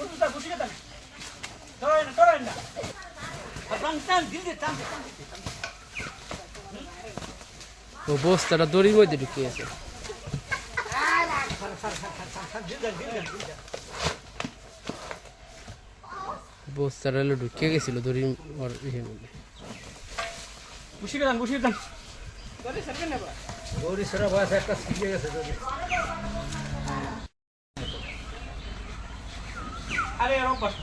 Kutuda kutuda tane. Toraenda toraenda. দড়ির মধ্যে ঢুকিয়ে আছে। বস্তাটা হলো ঢুকিয়ে গেছিল দড়ির ওর ইয়ে মধ্যে। মুশিকান মুশিকান দড়ি সরবে না দড়ি সরবে একটা সিজে গেছে अरे यार बस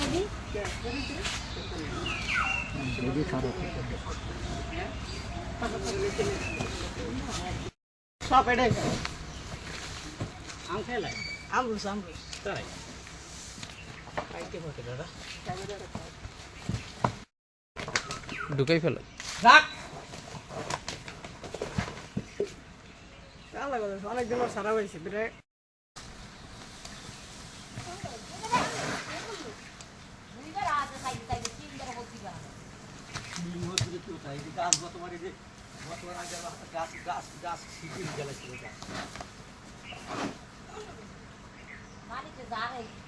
दीदी दीदी সব এটাই খাই আম খেলাই আম রুস আম রুস তাই? খাইতে হবে দাদা। ঢুকাই ফেলো। রাখ। অনেকদিন সারা হয়েছে buat orang jalan tegas, gas gas gas jalan cerita